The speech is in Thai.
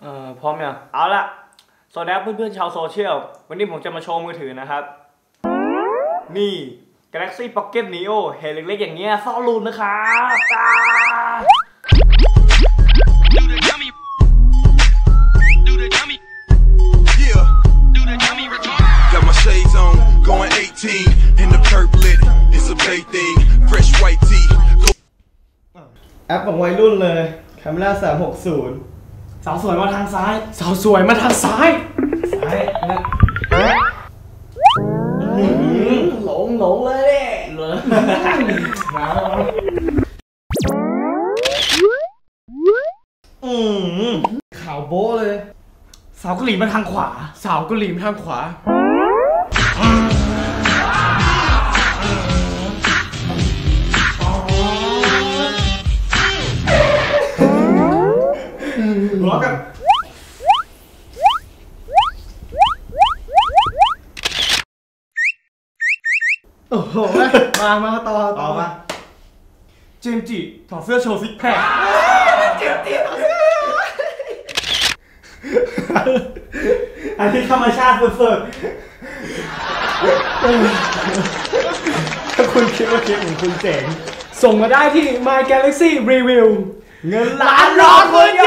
เอ่อพร้อมยังเอาละสวัสดีครับเพื่อนๆชาวโซเชียล วันนี้ผมจะมาโชว์มือถือนะครับ นี่ Galaxy Pocket Neo เห็นเล็กๆอย่างเงี้ยซ่อนรูนนะครับอ่า Do the dummy. Do the dummy. Yeah, Do the dummy retard. got my shades on, going 18 in the purplet. It's a Bay thing, fresh white tee. Go แอปของวัยรุ่นเลยคาเมล่า360 สาวสวยมาทางซ้าย สาวสวยมาทางซ้ายซ้ายนะหลงหลงเลยเนี่ยเหรอมาแล้วอืมขาวโบ๊ะเลย สาวเกาหลีมาทางขวา สาวเกาหลีมาทางขวา หัวกันโอ้โห มา มาต่อต่อมาเจมส์จิถอดเสื้อโชว์ซิกแพคอันนี้ธรรมชาติสุดๆถ้าคุณคิดว่าคลิปของคุณเจ๋ง ส่งมาได้ที่ My Galaxy Review เงินล้านรอคุณอยู่